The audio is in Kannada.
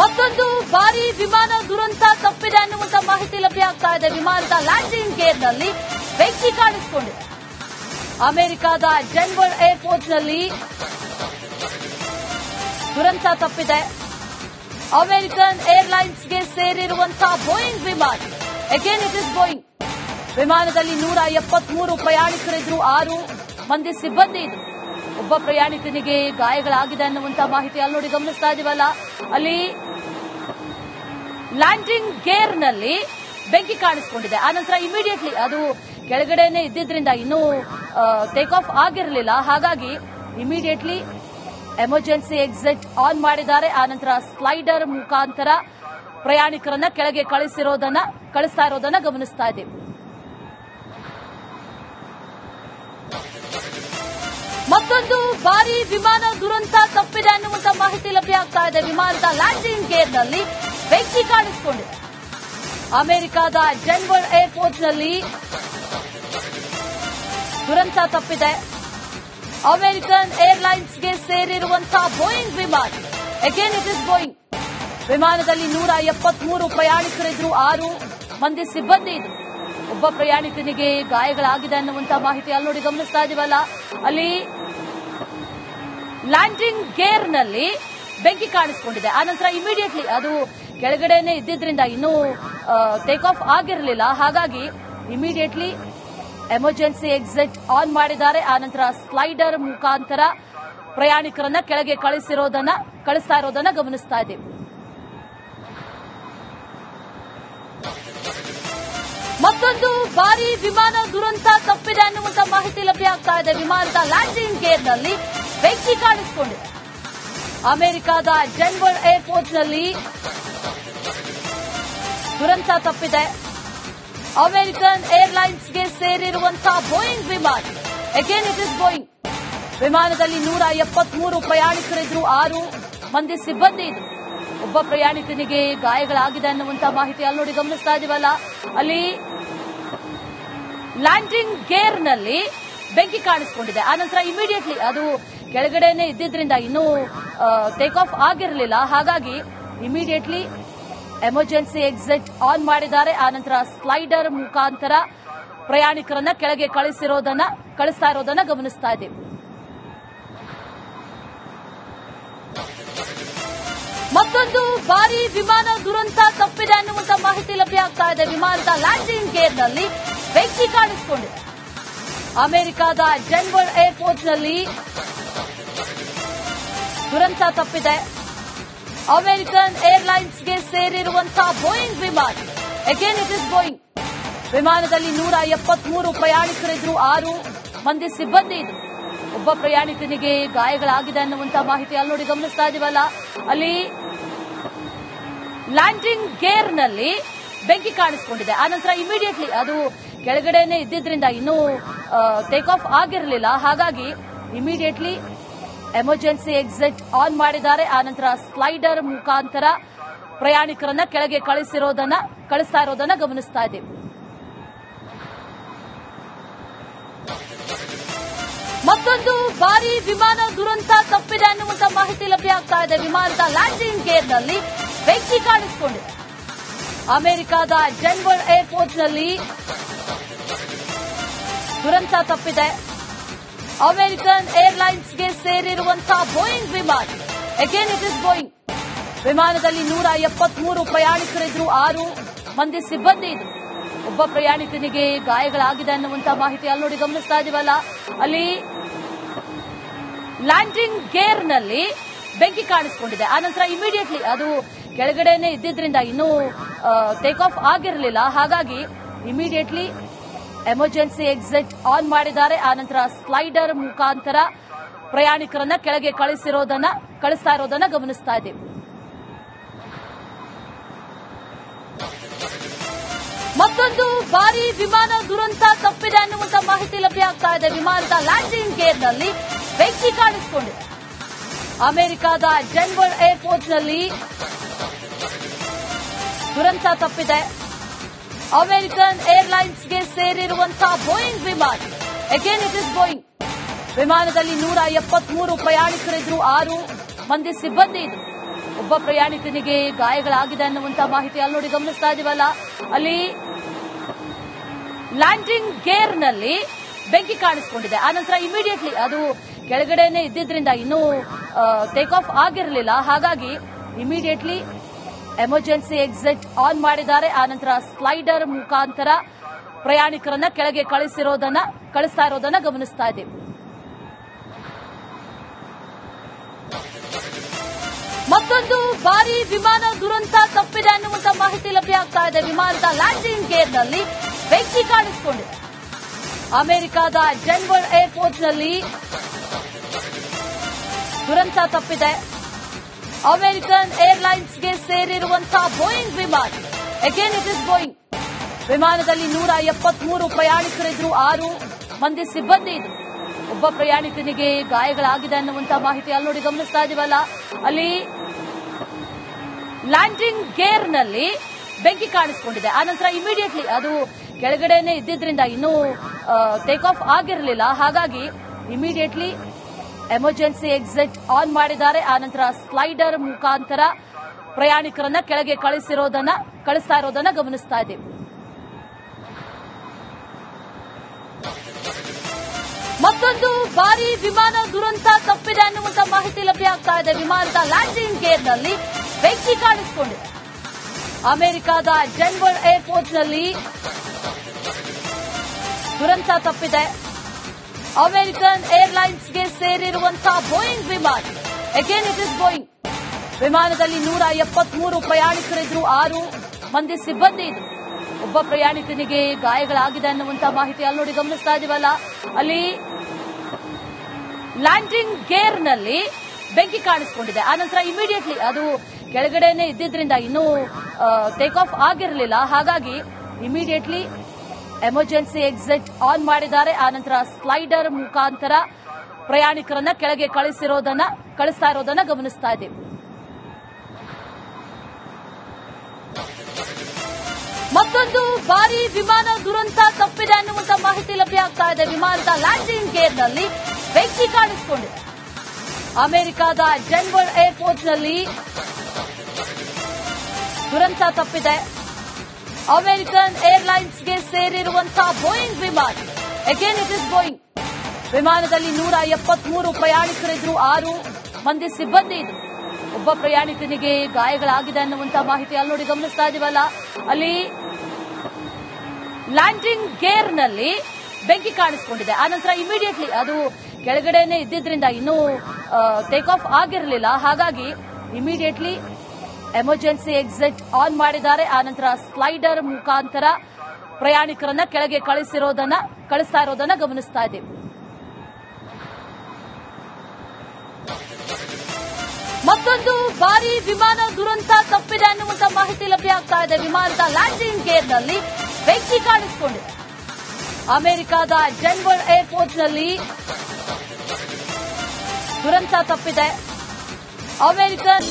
ಮತ್ತೊಂದು ಭಾರಿ ವಿಮಾನ ದುರಂತ ತಪ್ಪಿದೆ ಅನ್ನುವಂತ ಮಾಹಿತಿ ಲಭ್ಯ ಆಗ್ತಾ ಇದೆ. ವಿಮಾನದ ಲ್ಯಾಂಡಿಂಗ್ ಗೇರ್ನಲ್ಲಿ ಬೆಂಕಿ ಕಾಣಿಸಿಕೊಂಡಿದೆ. ಅಮೆರಿಕದ ಜನ್ವರ್ ಏರ್ಪೋರ್ಟ್ನಲ್ಲಿ ದುರಂತ ತಪ್ಪಿದೆ. ಅಮೆರಿಕನ್ ಏರ್ಲೈನ್ಸ್ಗೆ ಸೇರಿರುವಂತಹ ಬೋಯಿಂಗ್ ವಿಮಾನ. ಅಗೇನ್ ಇಟ್ ಇಸ್ ಬೋಯಿಂಗ್ ವಿಮಾನದಲ್ಲಿ ನೂರ ಎಪ್ಪತ್ಮೂರು ಪ್ರಯಾಣಿಕರಿದ್ರು ಆರು ಮಂದಿ ಸಿಬ್ಬಂದಿ ಇದ್ರು. ಒಬ್ಬ ಪ್ರಯಾಣಿಕನಿಗೆ ಗಾಯಗಳಾಗಿದೆ ಅನ್ನುವಂತಹ ಮಾಹಿತಿ ಅಲ್ಲಿ ನೋಡಿ ಗಮನಿಸ್ತಾ ಇದೀವಲ್ಲ. ಅಲ್ಲಿ ಲ್ಯಾಂಡಿಂಗ್ ಗೇರ್ನಲ್ಲಿ ಬೆಂಕಿ ಕಾಣಿಸಿಕೊಂಡಿದೆ. ಆನಂತರ ಇಮಿಡಿಯೇಟ್ಲಿ ಅದು ಕೆಳಗಡೆನೆ ಇದ್ದಿದ್ರಿಂದ ಇನ್ನೂ ಟೇಕ್ ಆಫ್ ಆಗಿರಲಿಲ್ಲ. ಹಾಗಾಗಿ ಇಮಿಡಿಯೇಟ್ಲಿ ಎಮರ್ಜೆನ್ಸಿ ಎಕ್ಸಿಟ್ ಆನ್ ಮಾಡಿದ್ದಾರೆ. ಆನಂತರ ಸ್ಲೈಡರ್ ಮುಖಾಂತರ ಪ್ರಯಾಣಿಕರನ್ನ ಕೆಳಗೆ ಕಳಿಸಿರೋದನ್ನ, ಕಳಿಸ್ತಾ ಇರೋದನ್ನ ಗಮನಿಸ್ತಾ ಇದೆ ಮತ್ತೊಂದು ಭಾರಿ ವಿಮಾನ ದುರಂತ ತಪ್ಪಿದೆ ಅನ್ನುವಂತ ಮಾಹಿತಿ ಲಭ್ಯ ಆಗ್ತಾ ಇದೆ. ವಿಮಾನದ ಲ್ಯಾಂಡಿಂಗ್ ಗೇರ್ನಲ್ಲಿ ಬೆಂಕಿ ಕಾಣಿಸಿಕೊಂಡಿದೆ ಅಮೆರಿಕದ ಡೆನ್ವರ್ ಏರ್ಪೋರ್ಟ್ನಲ್ಲಿ ದುರಂತ ತಪ್ಪಿದೆ. ಅಮೆರಿಕನ್ ಏರ್ಲೈನ್ಸ್ಗೆ ಸೇರಿರುವಂತಹ ಬೋಯಿಂಗ್ ವಿಮಾನ. ಅಗೇನ್ ಇಟ್ ಇಸ್ ಬೋಯಿಂಗ್ ವಿಮಾನದಲ್ಲಿ ನೂರ ಎಪ್ಪತ್ಮೂರು ಪ್ರಯಾಣಿಕರಿದ್ರು, ಆರು ಮಂದಿ ಸಿಬ್ಬಂದಿ ಇದ್ರು. ಒಬ್ಬ ಪ್ರಯಾಣಿಕನಿಗೆ ಗಾಯಗಳಾಗಿದೆ ಅನ್ನುವಂತಹ ಮಾಹಿತಿ ಅಲ್ಲಿ ನೋಡಿ ಗಮನಿಸ್ತಾ ಇದೀವಲ್ಲ ಅಲ್ಲಿ ಲ್ಯಾಂಡಿಂಗ್ ಗೇರ್ನಲ್ಲಿ ಬೆಂಕಿ ಕಾಣಿಸಿಕೊಂಡಿದೆ. ಆನಂತರ ಇಮಿಡಿಯೇಟ್ಲಿ ಅದು ಕೆಳಗಡೆನೆ ಇದ್ದಿದ್ರಿಂದ ಇನ್ನೂ ಟೇಕ್ ಆಫ್ ಆಗಿರಲಿಲ್ಲ. ಹಾಗಾಗಿ ಇಮಿಡಿಯೇಟ್ಲಿ ಎಮರ್ಜೆನ್ಸಿ ಎಕ್ಸಿಟ್ ಆನ್ ಮಾಡಿದ್ದಾರೆ. ಆನಂತರ ಸ್ಲೈಡರ್ ಮುಖಾಂತರ ಪ್ರಯಾಣಿಕರನ್ನ ಕೆಳಗೆ ಕಳಿಸಿರೋದನ್ನ, ಕಳಿಸ್ತಾ ಇರೋದನ್ನ ಗಮನಿಸ್ತಾ ಇದೆ ಮತ್ತೊಂದು ಭಾರಿ ವಿಮಾನ ದುರಂತ ತಪ್ಪಿದೆ ಅನ್ನುವಂತ ಮಾಹಿತಿ ಲಭ್ಯ ಆಗ್ತಾ ಇದೆ. ವಿಮಾನದ ಲ್ಯಾಂಡಿಂಗ್ ಗೇರ್ನಲ್ಲಿ ಬೆಂಕಿ ಕಾಣಿಸಿಕೊಂಡಿದೆ. ಅಮೆರಿಕದ ಜನ್ವರ್ ಏರ್ಪೋರ್ಟ್ನಲ್ಲಿ ದುರಂತ ತಪ್ಪಿದೆ. ಅಮೆರಿಕನ್ ಏರ್ಲೈನ್ಸ್ಗೆ ಸೇರಿರುವಂತಹ ಬೋಯಿಂಗ್ ವಿಮಾನ ಅಗೇನ್ ಇಟ್ ಇಸ್ ಬೋಯಿಂಗ್ ವಿಮಾನದಲ್ಲಿ ನೂರ ಎಪ್ಪತ್ಮೂರು ಪ್ರಯಾಣಿಕರಿದ್ರು, ಆರು ಮಂದಿ ಸಿಬ್ಬಂದಿ ಇದ್ರು. ಒಬ್ಬ ಪ್ರಯಾಣಿಕನಿಗೆ ಗಾಯಗಳಾಗಿದೆ ಅನ್ನುವಂತಹ ಮಾಹಿತಿ ಅಲ್ಲಿ ನೋಡಿ ಗಮನಿಸ್ತಾ ಇದೀವಲ್ಲ. ಅಲ್ಲಿ ಲ್ಯಾಂಡಿಂಗ್ ಗೇರ್ನಲ್ಲಿ ಬೆಂಕಿ ಕಾಣಿಸಿಕೊಂಡಿದೆ. ಆನಂತರ ಇಮಿಡಿಯೇಟ್ಲಿ ಅದು ಕೆಳಗಡೆನೆ ಇದ್ದಿದ್ರಿಂದ ಇನ್ನೂ ಟೇಕ್ ಆಫ್ ಆಗಿರಲಿಲ್ಲ. ಹಾಗಾಗಿ ಇಮಿಡಿಯೇಟ್ಲಿ ಎಮರ್ಜೆನ್ಸಿ ಎಕ್ಸಿಟ್ ಆನ್ ಮಾಡಿದ್ದಾರೆ. ಆನಂತರ ಸ್ಲೈಡರ್ ಮುಖಾಂತರ ಪ್ರಯಾಣಿಕರನ್ನ ಕೆಳಗೆ ಕಳಿಸಿರೋದನ್ನ, ಕಳಿಸ್ತಾ ಇರೋದನ್ನ ಗಮನಿಸ್ತಾ ಇದ್ದೀವಿ ಮತ್ತೊಂದು ಭಾರಿ ವಿಮಾನ ದುರಂತ ತಪ್ಪಿದೆ ಅನ್ನುವಂತ ಮಾಹಿತಿ ಲಭ್ಯ ಆಗ್ತಾ ಇದೆ. ವಿಮಾನದ ಲ್ಯಾಂಡಿಂಗ್ ಗೇರ್ನಲ್ಲಿ ಬೆಂಕಿ ಕಾಣಿಸಿಕೊಂಡಿದೆ. ಅಮೆರಿಕದ ಜನ್ವರ್ ಏರ್ಪೋರ್ಟ್ನಲ್ಲಿ ದುರಂತ ತಪ್ಪಿದೆ. ಅಮೆರಿಕನ್ ಏರ್ಲೈನ್ಸ್ಗೆ ಸೇರಿರುವಂತಹ ಬೋಯಿಂಗ್ ವಿಮಾನ. ಅಗೇನ್ ಇಟ್ ಇಸ್ ಬೋಯಿಂಗ್ ವಿಮಾನದಲ್ಲಿ ನೂರ ಎಪ್ಪತ್ಮೂರು ಪ್ರಯಾಣಿಕರಿದ್ರು ಆರು ಮಂದಿ ಸಿಬ್ಬಂದಿ ಇದ್ರು. ಒಬ್ಬ ಪ್ರಯಾಣಿಕನಿಗೆ ಗಾಯಗಳಾಗಿದೆ ಅನ್ನುವಂತಹ ಮಾಹಿತಿ ಅಲ್ಲಿ ನೋಡಿ ಗಮನಿಸ್ತಾ ಇದೀವಲ್ಲ. ಅಲ್ಲಿ ಲ್ಯಾಂಡಿಂಗ್ ಗೇರ್ನಲ್ಲಿ ಬೆಂಕಿ ಕಾಣಿಸಿಕೊಂಡಿದೆ. ಆನಂತರ ಇಮಿಡಿಯೇಟ್ಲಿ ಅದು ಕೆಳಗಡೆನೆ ಇದ್ದಿದ್ರಿಂದ ಇನ್ನೂ ಟೇಕ್ ಆಫ್ ಆಗಿರಲಿಲ್ಲ. ಹಾಗಾಗಿ ಇಮಿಡಿಯೇಟ್ಲಿ ಎಮರ್ಜೆನ್ಸಿ ಎಕ್ಸಿಟ್ ಆನ್ ಮಾಡಿದ್ದಾರೆ. ಆನಂತರ ಸ್ಲೈಡರ್ ಮುಖಾಂತರ ಪ್ರಯಾಣಿಕರನ್ನ ಕೆಳಗೆ ಕಳಿಸಿರೋದನ್ನ, ಕಳಿಸ್ತಾ ಇರೋದನ್ನ ಗಮನಿಸ್ತಾ ಇದ್ದೀವಿ. ಮತ್ತೊಂದು ಭಾರಿ ವಿಮಾನ ದುರಂತ ತಪ್ಪಿದೆ ಅನ್ನುವಂತ ಮಾಹಿತಿ ಲಭ್ಯ ಆಗ್ತಾ ಇದೆ. ವಿಮಾನದ ಲ್ಯಾಂಡಿಂಗ್ ಗೇರ್ನಲ್ಲಿ ಬೆಂಕಿ ಕಾಣಿಸಿಕೊಂಡಿದೆ. ಅಮೆರಿಕದ ಜನ್ವರ್ ಏರ್ಪೋರ್ಟ್ನಲ್ಲಿ ದುರಂತ ತಪ್ಪಿದೆ. ಅಮೆರಿಕನ್ ಏರ್ಲೈನ್ಸ್ಗೆ ಸೇರಿರುವಂತಹ ಬೋಯಿಂಗ್ ವಿಮಾನ. ಅಗೇನ್ ಇಟ್ ಇಸ್ ಬೋಯಿಂಗ್ ವಿಮಾನದಲ್ಲಿ ನೂರ ಎಪ್ಪತ್ಮೂರು ಪ್ರಯಾಣಿಕರಿದ್ರು, ಆರು ಮಂದಿ ಸಿಬ್ಬಂದಿ ಇದ್ರು. ಒಬ್ಬ ಪ್ರಯಾಣಿಕನಿಗೆ ಗಾಯಗಳಾಗಿದೆ ಅನ್ನುವಂತಹ ಮಾಹಿತಿ ಅಲ್ಲಿ ನೋಡಿ ಗಮನಿಸ್ತಾ ಇದೀವಲ್ಲ. ಅಲ್ಲಿ ಲ್ಯಾಂಡಿಂಗ್ ಗೇರ್ನಲ್ಲಿ ಬೆಂಕಿ ಕಾಣಿಸಿಕೊಂಡಿದೆ. ಆನಂತರ ಇಮಿಡಿಯೇಟ್ಲಿ ಅದು ಕೆಳಗಡೆನೆ ಇದ್ದಿದ್ರಿಂದ ಇನ್ನೂ ಟೇಕ್ ಆಫ್ ಆಗಿರಲಿಲ್ಲ. ಹಾಗಾಗಿ ಇಮಿಡಿಯೇಟ್ಲಿ ಎಮರ್ಜೆನ್ಸಿ ಎಕ್ಸಿಟ್ ಆನ್ ಮಾಡಿದ್ದಾರೆ. ಆನಂತರ ಸ್ಲೈಡರ್ ಮುಖಾಂತರ ಪ್ರಯಾಣಿಕರನ್ನ ಕೆಳಗೆ ಕಳಿಸಿರೋದನ್ನ, ಕಳಿಸ್ತಾ ಇರೋದನ್ನ ಗಮನಿಸ್ತಾ ಇದ್ದೀವಿ. ಮತ್ತೊಂದು ಭಾರಿ ವಿಮಾನ ದುರಂತ ತಪ್ಪಿದೆ ಅನ್ನುವಂತ ಮಾಹಿತಿ ಲಭ್ಯ ಆಗ್ತಾ ಇದೆ. ವಿಮಾನದ ಲ್ಯಾಂಡಿಂಗ್ ಗೇರ್ನಲ್ಲಿ ಬೆಂಕಿ ಕಾಣಿಸಿಕೊಂಡಿದೆ. ಅಮೆರಿಕದ ಜನ್ವರ್ ಏರ್ಪೋರ್ಟ್ನಲ್ಲಿ ದುರಂತ ತಪ್ಪಿದೆ. ಅಮೆರಿಕನ್ ಏರ್ಲೈನ್ಸ್ಗೆ ಸೇರಿರುವಂತಹ ಬೋಯಿಂಗ್ ವಿಮಾನ. ಅಗೇನ್ ಇಟ್ ಇಸ್ ಬೋಯಿಂಗ್ ವಿಮಾನದಲ್ಲಿ ನೂರ ಎಪ್ಪತ್ಮೂರು ಪ್ರಯಾಣಿಕರಿದ್ರು ಆರು ಮಂದಿ ಸಿಬ್ಬಂದಿ ಇದ್ರು ಒಬ್ಬ ಪ್ರಯಾಣಿಕನಿಗೆ ಗಾಯಗಳಾಗಿದೆ ಅನ್ನುವಂತಹ ಮಾಹಿತಿ ಅಲ್ಲಿ ನೋಡಿ ಗಮನಿಸ್ತಾ ಇದೀವಲ್ಲ ಅಲ್ಲಿ ಲ್ಯಾಂಡಿಂಗ್ ಗೇರ್ನಲ್ಲಿ ಬೆಂಕಿ ಕಾಣಿಸಿಕೊಂಡಿದೆ. ಆನಂತರ ಇಮಿಡಿಯೇಟ್ಲಿ ಅದು ಕೆಳಗಡೆನೆ ಇದ್ದಿದ್ರಿಂದ ಇನ್ನೂ ಟೇಕ್ ಆಫ್ ಆಗಿರಲಿಲ್ಲ. ಹಾಗಾಗಿ ಇಮಿಡಿಯೇಟ್ಲಿ ಎಮರ್ಜೆನ್ಸಿ ಎಕ್ಸಿಟ್ ಆನ್ ಮಾಡಿದ್ದಾರೆ. ಆನಂತರ ಸ್ಲೈಡರ್ ಮುಖಾಂತರ ಪ್ರಯಾಣಿಕರನ್ನ ಕೆಳಗೆ ಕಳಿಸಿರೋದನ್ನ, ಕಳಿಸ್ತಾ ಇರೋದನ್ನ ಗಮನಿಸ್ತಾ ಇದ್ದೀವಿ. ಮತ್ತೊಂದು ಭಾರಿ ವಿಮಾನ ದುರಂತ ತಪ್ಪಿದೆ ಅನ್ನುವಂತ ಮಾಹಿತಿ ಲಭ್ಯ ಆಗ್ತಾ ಇದೆ. ವಿಮಾನದ ಲ್ಯಾಂಡಿಂಗ್ ಗೇರ್ನಲ್ಲಿ ಬೆಂಕಿ ಕಾಣಿಸಿಕೊಂಡಿದೆ. ಅಮೆರಿಕದ ಜನ್ವರ್ ಏರ್ಪೋರ್ಟ್ನಲ್ಲಿ ದುರಂತ ತಪ್ಪಿದೆ. ಅಮೆರಿಕನ್ ಏರ್ಲೈನ್ಸ್ಗೆ ಸೇರಿರುವಂತಹ ಬೋಯಿಂಗ್ ವಿಮಾನ. ಅಗೇನ್ ಇಟ್ ಇಸ್ ಬೋಯಿಂಗ್ ವಿಮಾನದಲ್ಲಿ ನೂರ ಎಪ್ಪತ್ಮೂರು ಪ್ರಯಾಣಿಕರಿದ್ರು, ಆರು ಮಂದಿ ಸಿಬ್ಬಂದಿ ಇದ್ರು. ಒಬ್ಬ ಪ್ರಯಾಣಿಕನಿಗೆ ಗಾಯಗಳಾಗಿದೆ ಅನ್ನುವಂತಹ ಮಾಹಿತಿ ಅಲ್ಲಿ ನೋಡಿ ಗಮನಿಸ್ತಾ ಇದೀವಲ್ಲ. ಅಲ್ಲಿ ಲ್ಯಾಂಡಿಂಗ್ ಗೇರ್ನಲ್ಲಿ ಬೆಂಕಿ ಕಾಣಿಸಿಕೊಂಡಿದೆ. ಆನಂತರ ಇಮಿಡಿಯೇಟ್ಲಿ ಅದು ಕೆಳಗಡೆನೆ ಇದ್ದಿದ್ರಿಂದ ಇನ್ನೂ ಟೇಕ್ ಆಫ್ ಆಗಿರಲಿಲ್ಲ. ಹಾಗಾಗಿ ಇಮಿಡಿಯೇಟ್ಲಿ ಎಮರ್ಜೆನ್ಸಿ ಎಕ್ಸಿಟ್ ಆನ್ ಮಾಡಿದ್ದಾರೆ. ಆನಂತರ ಸ್ಲೈಡರ್ ಮುಖಾಂತರ ಪ್ರಯಾಣಿಕರನ್ನ ಕೆಳಗೆ ಕಳಿಸಿರೋದನ್ನ, ಕಳಿಸ್ತಾ ಇರೋದನ್ನ ಗಮನಿಸ್ತಾ ಇದ್ದೀವಿ. ಮತ್ತೊಂದು ಭಾರಿ ವಿಮಾನ ದುರಂತ ತಪ್ಪಿದೆ ಅನ್ನುವಂತ ಮಾಹಿತಿ ಲಭ್ಯ ಆಗ್ತಾ ಇದೆ. ವಿಮಾನದ ಲ್ಯಾಂಡಿಂಗ್ ಗೇರ್ನಲ್ಲಿ ಬೆಂಕಿ ಕಾಣಿಸಿಕೊಂಡಿದೆ. ಅಮೆರಿಕದ ಜನ್ವರ್ ಏರ್ಪೋರ್ಟ್ನಲ್ಲಿ ದುರಂತ ತಪ್ಪಿದೆ. ಅಮೆರಿಕನ್ ಏರ್ಲೈನ್ಸ್ಗೆ ಸೇರಿರುವಂತಹ ಬೋಯಿಂಗ್ ವಿಮಾನ. ಅಗೇನ್ ಇಟ್ ಇಸ್ ಬೋಯಿಂಗ್ ವಿಮಾನದಲ್ಲಿ ನೂರ ಎಪ್ಪತ್ಮೂರು ಪ್ರಯಾಣಿಕರಿದ್ರು, ಆರು ಮಂದಿ ಸಿಬ್ಬಂದಿ ಇದ್ರು. ಒಬ್ಬ ಪ್ರಯಾಣಿಕನಿಗೆ ಗಾಯಗಳಾಗಿದೆ ಅನ್ನುವಂತಹ ಮಾಹಿತಿ ಅಲ್ಲಿ ನೋಡಿ ಗಮನಿಸ್ತಾ ಇದೀವಲ್ಲ. ಅಲ್ಲಿ ಲ್ಯಾಂಡಿಂಗ್ ಗೇರ್ನಲ್ಲಿ ಬೆಂಕಿ ಕಾಣಿಸಿಕೊಂಡಿದೆ. ಆನಂತರ ಇಮಿಡಿಯೇಟ್ಲಿ ಅದು ಕೆಳಗಡೆನೆ ಇದ್ದಿದ್ರಿಂದ ಇನ್ನೂ ಟೇಕ್ ಆಫ್ ಆಗಿರಲಿಲ್ಲ. ಹಾಗಾಗಿ ಇಮಿಡಿಯೇಟ್ಲಿ ಎಮರ್ಜೆನ್ಸಿ ಎಕ್ಸಿಟ್ ಆನ್ ಮಾಡಿದ್ದಾರೆ. ಆನಂತರ ಸ್ಲೈಡರ್ ಮುಖಾಂತರ ಪ್ರಯಾಣಿಕರನ್ನ ಕೆಳಗೆ ಕಳಿಸಿರೋದನ್ನ, ಕಳಿಸ್ತಾ ಇರೋದನ್ನ ಗಮನಿಸ್ತಾ ಇದ್ದೀವಿ ಮತ್ತೊಂದು ಭಾರಿ ವಿಮಾನ ದುರಂತ ತಪ್ಪಿದೆ ಅನ್ನುವಂತ ಮಾಹಿತಿ ಲಭ್ಯ ಆಗ್ತಾ ಇದೆ. ವಿಮಾನದ ಲ್ಯಾಂಡಿಂಗ್ ಗೇರ್ನಲ್ಲಿ ಬೆಂಕಿ ಕಾಣಿಸಿಕೊಂಡಿದೆ. ಅಮೆರಿಕದ ಜನ್ವರ್ ಏರ್ಪೋರ್ಟ್ನಲ್ಲಿ ದುರಂತ ತಪ್ಪಿದೆ. ಅಮೆರಿಕನ್ ಏರ್ಲೈನ್ಸ್ಗೆ ಸೇರಿರುವಂತಹ ಬೋಯಿಂಗ್ ವಿಮಾನ. ಅಗೇನ್ ಇಟ್ ಇಸ್ ಬೋಯಿಂಗ್ ವಿಮಾನದಲ್ಲಿ ನೂರ ಎಪ್ಪತ್ಮೂರು ಪ್ರಯಾಣಿಕರಿದ್ರು ಆರು ಮಂದಿ ಸಿಬ್ಬಂದಿ ಇದ್ರು. ಒಬ್ಬ ಪ್ರಯಾಣಿಕನಿಗೆ ಗಾಯಗಳಾಗಿದೆ ಅನ್ನುವಂತಹ ಮಾಹಿತಿ ಅಲ್ಲಿ ನೋಡಿ ಗಮನಿಸ್ತಾ ಇದೀವಲ್ಲ. ಅಲ್ಲಿ ಲ್ಯಾಂಡಿಂಗ್ ಗೇರ್ನಲ್ಲಿ ಬೆಂಕಿ ಕಾಣಿಸಿಕೊಂಡಿದೆ. ಆನಂತರ ಇಮಿಡಿಯೇಟ್ಲಿ ಅದು ಕೆಳಗಡೆನೆ ಇದ್ದಿದ್ರಿಂದ ಇನ್ನೂ ಟೇಕ್ ಆಫ್ ಆಗಿರಲಿಲ್ಲ. ಹಾಗಾಗಿ ಇಮಿಡಿಯೇಟ್ಲಿ ಎಮರ್ಜೆನ್ಸಿ ಎಕ್ಸಿಟ್ ಆನ್ ಮಾಡಿದ್ದಾರೆ. ಆನಂತರ ಸ್ಲೈಡರ್ ಮುಖಾಂತರ ಪ್ರಯಾಣಿಕರನ್ನ ಕೆಳಗೆ ಕಳಿಸಿರೋದನ್ನ, ಕಳಿಸ್ತಾ ಇರೋದನ್ನ ಗಮನಿಸ್ತಾ ಇದ್ದೀವಿ. ಮತ್ತೊಂದು ಭಾರಿ ವಿಮಾನ ದುರಂತ ತಪ್ಪಿದೆ ಅನ್ನುವಂತ ಮಾಹಿತಿ ಲಭ್ಯ ಆಗ್ತಾ ಇದೆ. ವಿಮಾನದ ಲ್ಯಾಂಡಿಂಗ್ ಗೇರ್ನಲ್ಲಿ ಬೆಂಕಿ ಕಾಣಿಸಿಕೊಂಡಿದೆ. ಅಮೆರಿಕದ ಜನ್ವರ್ ಏರ್ಪೋರ್ಟ್ನಲ್ಲಿ ದುರಂತ ತಪ್ಪಿದೆ. ಅಮೆರಿಕನ್